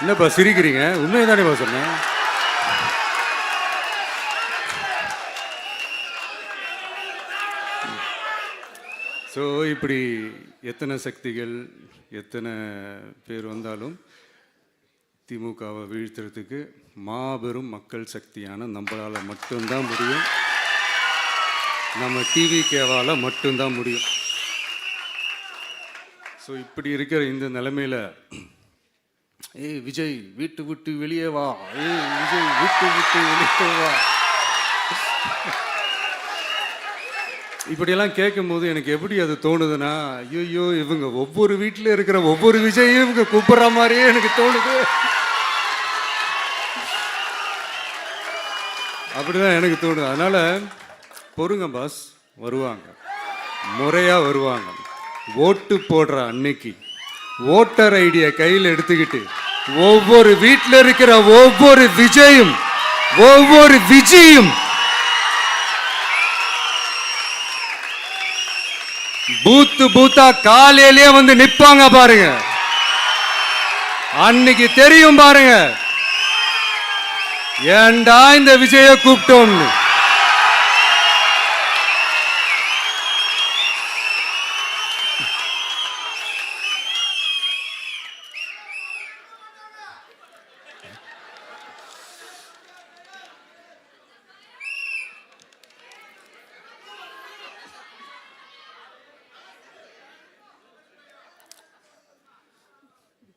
என்னப்பா சிரிக்கிறீங்க? உண்மையை தானேப்பா சொன்னேன் ஸோ இப்படி எத்தனை சக்திகள் எத்தனை பேர் வந்தாலும் திமுகவை வீழ்த்துறதுக்கு மாபெரும் மக்கள் சக்தியான நம்மளால் மட்டும்தான் முடியும். நம்ம டிவி கேவால் மட்டும்தான் முடியும். ஸோ இப்படி இருக்கிற இந்த நிலைமையில் ஏய் விஜய் வீட்டு விட்டு வெளியே வா. ஏய் விஜய் வீட்டு விட்டு வெளியே வா. இப்படியெல்லாம் கேட்கும்போது எனக்கு எப்படி அது தோணுதுன்னா ஐயோ இவங்க ஒவ்வொரு வீட்டில் இருக்கிற ஒவ்வொரு விஜயும் இவங்க கூப்பிட்ற மாதிரியே எனக்கு தோணுது. அப்படிதான் எனக்கு தோணுது. அதனால பொறுங்க பாஸ் வருவாங்க. முறையாக வருவாங்க. ஓட்டு போடுற அன்னைக்கு ஓட்டர் ஐடியை கையில் எடுத்துக்கிட்டு ஒவ்வொரு வீட்டில் இருக்கிற ஒவ்வொரு விஜயும் ஒவ்வொரு விஜயும் பூத்து பூத்தா காலையிலேயே வந்து நிப்பாங்க பாருங்க. அன்னைக்கு தெரியும் பாருங்க. ஏன்டா இந்த விஜய கூப்பிட்டோம்னு?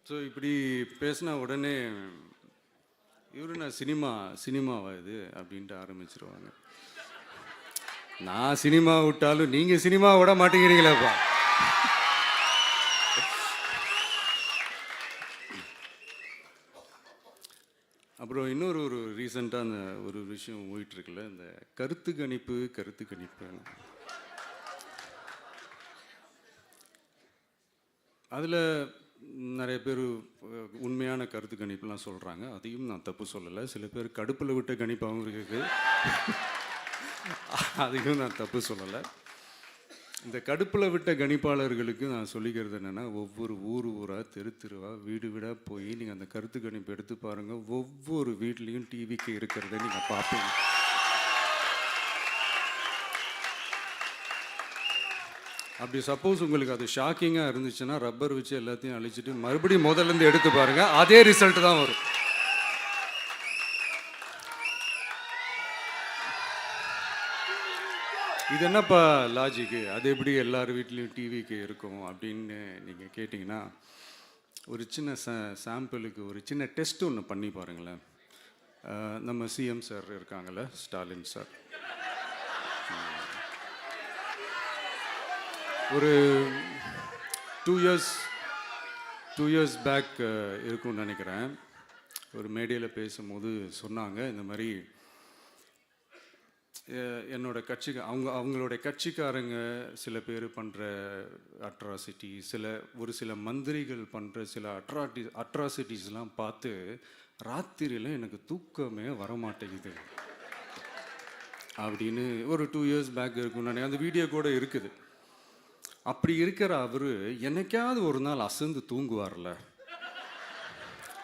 ஸோ இப்படி பேசினா உடனே இவரு நான் சினிமா சினிமாவா இது? அப்படின்ட்டு ஆரம்பிச்சிருவாங்க. நான் சினிமா விட்டாலும் நீங்க சினிமா விட மாட்டேங்கிறீங்களேப்பா? அப்புறம் இன்னொரு ஒரு ரீசெண்டாக அந்த ஒரு விஷயம் போயிட்டு இருக்குல்ல இந்த கருத்து கணிப்பு கருத்து கணிப்பு. அதில் நிறைய பேர் உண்மையான கருத்து கணிப்புலாம் சொல்கிறாங்க அதையும் நான் தப்பு சொல்லலை. சில பேர் கடுப்பில் விட்ட கணிப்பாகவும் இருக்குது அதையும் நான் தப்பு சொல்லலை. இந்த கடுப்பில் விட்ட கணிப்பாளர்களுக்கு நான் சொல்லிக்கிறது என்னென்னா ஒவ்வொரு ஊர் ஊராக தெரு தெருவாக வீடு வீடாக போய் நீங்கள் அந்த கருத்து கணிப்பு எடுத்து பாருங்கள் ஒவ்வொரு வீட்லேயும் டிவிக்கு இருக்கிறத நீங்கள் பார்ப்பீங்க. அப்படி சப்போஸ் உங்களுக்கு அது ஷாக்கிங்காக இருந்துச்சுன்னா ரப்பர் வச்சு எல்லாத்தையும் அழிச்சிட்டு மறுபடியும் முதல்ல இருந்து எடுத்து பாருங்க அதே ரிசல்ட் தான் வரும். இது என்னப்பா லாஜிக்கு அது எப்படி எல்லார் வீட்லேயும் டிவிக்கு இருக்கும் அப்படின்னு நீங்கள் கேட்டிங்கன்னா ஒரு சின்ன ச சாம்பிளுக்கு ஒரு சின்ன டெஸ்ட் ஒன்று பண்ணி பாருங்களேன். நம்ம சிஎம் சார் இருக்காங்கல்ல ஸ்டாலின் சார் ஒரு two years two years back இருக்கும்னு நினைக்கிறேன். ஒரு மேடையில் பேசும்போது சொன்னாங்க இந்த மாதிரி என்னோட கட்சிக்கு அவங்க அவங்களுடைய கட்சிக்காரங்க சில பேர் பண்ணுற அட்ராசிட்டி சில ஒரு சில மந்திரிகள் பண்ணுற சில அட்ராட்டி அட்ராசிட்டிஸ்லாம் பார்த்து ராத்திரியில் எனக்கு தூக்கமே வர மாட்டேங்குது அப்படின்னு ஒரு டூ இயர்ஸ் பேக் இருக்கும்னு நினைக்கிறேன். அந்த வீடியோ கூட இருக்குது. அப்படி இருக்கிற அவர் என்னைக்காவது ஒரு நாள் அசந்து தூங்குவார்ல.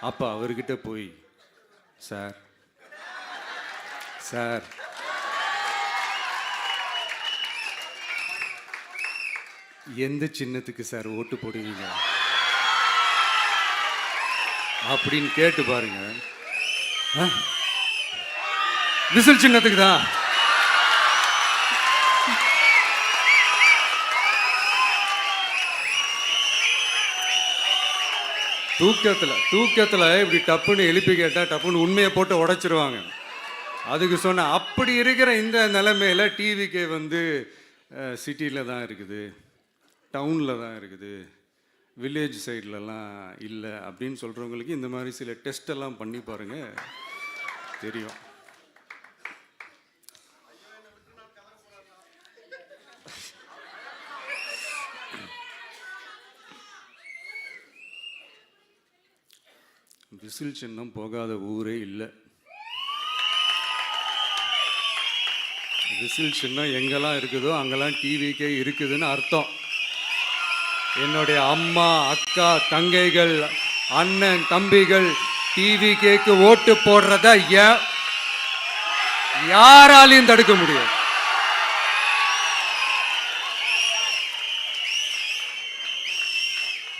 அப்போ அவர்கிட்ட போய் சார் சார் எந்த சின்னத்துக்கு சார் ஓட்டு போடுவீங்க? அப்படின்னு கேட்டு பாருங்க. ஆ? விசில் சின்னத்துக்கு தான். தூக்கத்தில் தூக்கத்தில் இப்படி டப்புன்னு எழுப்பி கேட்டால் டப்புன்னு உண்மையை போட்டு உடைச்சிருவாங்க. அதுக்கு சொன்ன அப்படி இருக்கிற இந்த நிலைமையில் டிவிக்கே வந்து சிட்டியில் தான் இருக்குது. டவுனில் தான் இருக்குது. வில்லேஜ் சைட்லலாம் இல்லை அப்படின்னு சொல்கிறவங்களுக்கு இந்த மாதிரி சில டெஸ்ட் எல்லாம் பண்ணி பாருங்கள் தெரியும். விசில் சின்னம் போகாத ஊரே இல்லை. விசில் சின்னம் எங்கெல்லாம் இருக்குதோ அங்கெல்லாம் டிவிக்கே இருக்குதுன்னு அர்த்தம். என்னுடைய அம்மா அக்கா தங்கைகள் அண்ணன் தம்பிகள் டிவி கேக்கு ஓட்டு போடுறத ஏன் யாராலையும் தடுக்க முடியாது.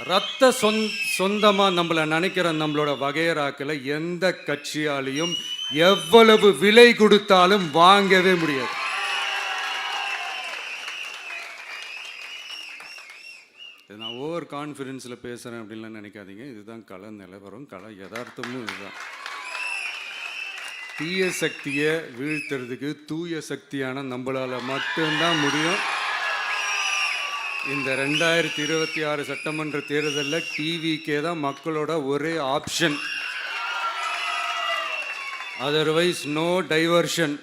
ரத்த சொந் சொந்தமாக நம்மளை நினைக்கிற நம்மளோட வகையராக்களை எந்த கட்சியாலையும் எவ்வளவு விலை கொடுத்தாலும் வாங்கவே முடியாது. நான் ஓவர் கான்ஃபிடென்ஸில் பேசுகிறேன் அப்படின்லாம் நினைக்காதீங்க. இதுதான் கல நிலவரம் கலை யதார்த்தமும் இதுதான். தீய சக்தியை வீழ்த்துறதுக்கு தூய சக்தியான நம்மளால் மட்டும்தான் முடியும். இந்த ரெண்டாயிரத்தி இருபத்தி ஆறு சட்டமன்ற தேர்தலில் டிவிக்கே தான் மக்களோட ஒரே ஆப்ஷன் அதர்வைஸ் நோ டைவர்ஷன்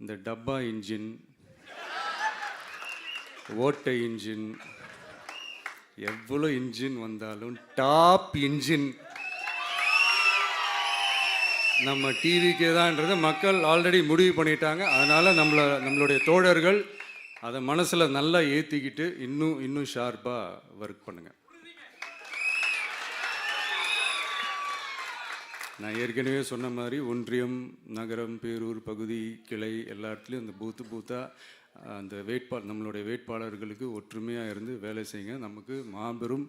இந்த டப்பா இன்ஜின் ஓட்டை இன்ஜின் எவ்வளோ இன்ஜின் வந்தாலும் டாப் இன்ஜின் நம்ம டிவிக்கே தான்ன்றது மக்கள் ஆல்ரெடி முடிவு பண்ணிட்டாங்க. அதனால் நம்மளை நம்மளுடைய தோழர்கள் அதை மனசில் நல்லா ஏற்றிக்கிட்டு இன்னும் இன்னும் ஷார்ப்பாக ஒர்க் பண்ணுங்கள் நான் ஏற்கனவே சொன்ன மாதிரி ஒன்றியம் நகரம் பேரூர் பகுதி கிளை எல்லா இடத்துலையும் அந்த பூத்து பூத்தாக அந்த வேட்பா நம்மளுடைய வேட்பாளர்களுக்கு ஒற்றுமையாக இருந்து வேலை செய்யுங்க. நமக்கு மாபெரும்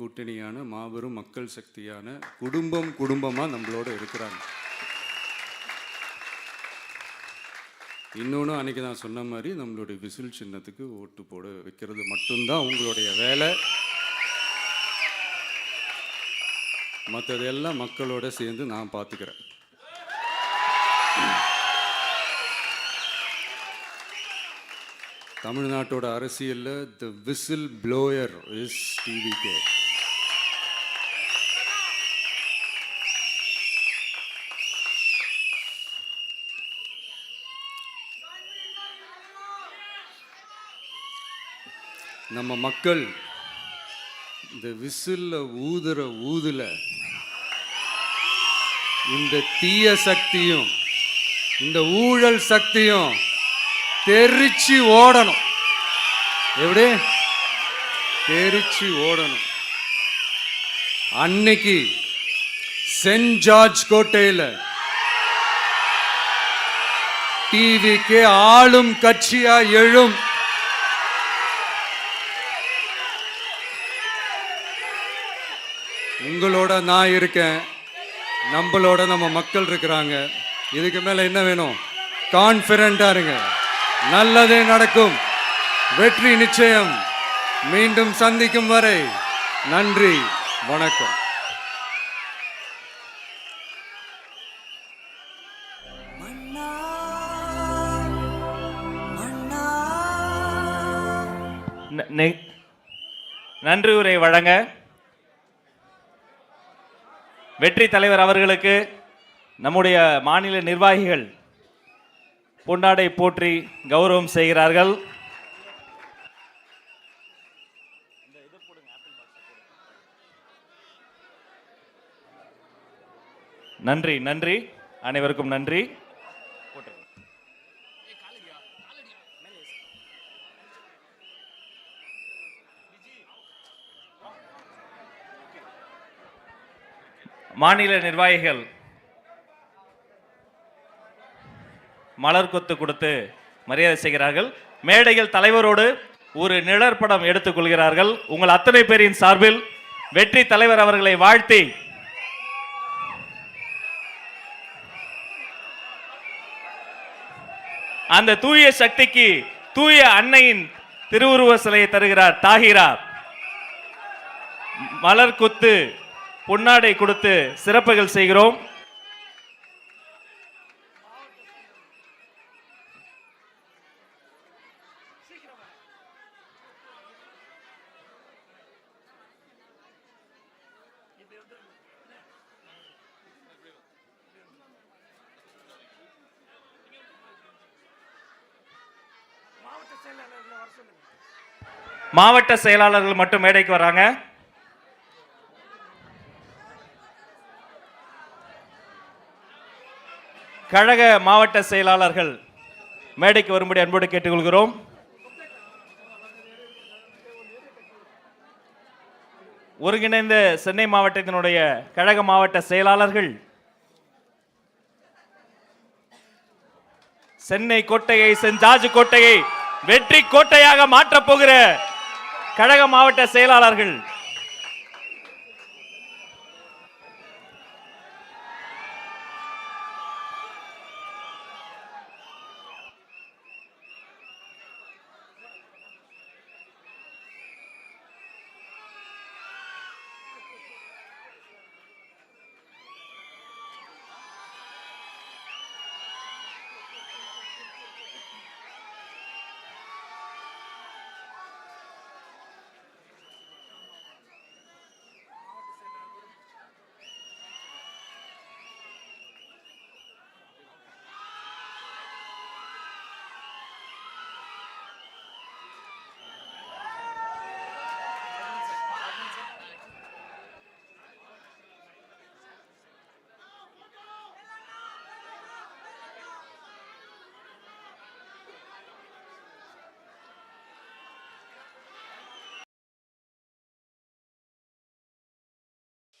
கூட்டணியான மாபெரும் மக்கள் சக்தியான குடும்பம் குடும்பமாக நம்மளோட இருக்கிறாங்க. இன்னொன்று அன்றைக்கி நான் சொன்ன மாதிரி நம்மளுடைய விசில் சின்னத்துக்கு ஓட்டு போட வைக்கிறது மட்டும்தான் உங்களுடைய வேலை. மற்றதெல்லாம் மக்களோட சேர்ந்து நான் பார்த்துக்கிறேன் தமிழ்நாட்டோட அரசியலில் the whistle blower is TVK நம்ம மக்கள் இந்த விசில்ல ஊதுற ஊதுல இந்த தீய சக்தியும் இந்த ஊழல் சக்தியும் தெரிச்சு ஓடணும். எப்படி? தெரிச்சு ஓடணும். அன்னைக்கு சென்ட் ஜார்ஜ் கோட்டையில் டிவிக்கு ஆளும் கட்சியா எழும் உங்களோட நான் இருக்கேன். நம்மளோட நம்ம மக்கள் இருக்கிறாங்க. இதுக்கு மேல என்ன வேணும்? கான்பிடண்டா இருங்க. நல்லதே நடக்கும். வெற்றி நிச்சயம். மீண்டும் சந்திக்கும் வரை நன்றி வணக்கம். நன்றி உரை வழங்க. வெற்றி தலைவர் அவர்களுக்கு நம்முடைய மாநில நிர்வாகிகள் பொன்னாடை போற்றி கௌரவம் செய்கிறார்கள். நன்றி நன்றி. அனைவருக்கும் நன்றி. மாநில நிர்வாகிகள் மலர் கொத்து கொடுத்து மரியாதை செய்கிறார்கள். மேடையில் தலைவரோடு ஒரு நிழற்படம் எடுத்துக் கொள்கிறார்கள். உங்கள் அத்தனை பேரின் சார்பில் வெற்றி தலைவர் அவர்களை வாழ்த்தி அந்த தூய சக்திக்கு தூய அன்னையின் திருவுருவ சிலையை தருகிறார் தாகிரா. மலர் கொத்து பொன்னாடை கொடுத்து சிறப்புகள் செய்கிறோம். மாவட்ட செயலாளர்கள் மட்டும் மேடைக்கு வராங்க. கழக மாவட்ட செயலாளர்கள் மேடைக்கு வரும்படி அன்போடு கேட்டுக்கொள்கிறோம். ஒருங்கிணைந்த சென்னை மாவட்டத்தினுடைய கழக மாவட்ட செயலாளர்கள் சென்னை கோட்டையை சென்ட் கோட்டையை வெற்றி கோட்டையாக மாற்றப் போகிற கழக மாவட்ட செயலாளர்கள்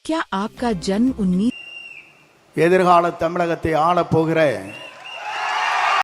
क्या आपका जन्म उन्नीस எதிர்கால தமிழகத்தை ஆளப் போகிற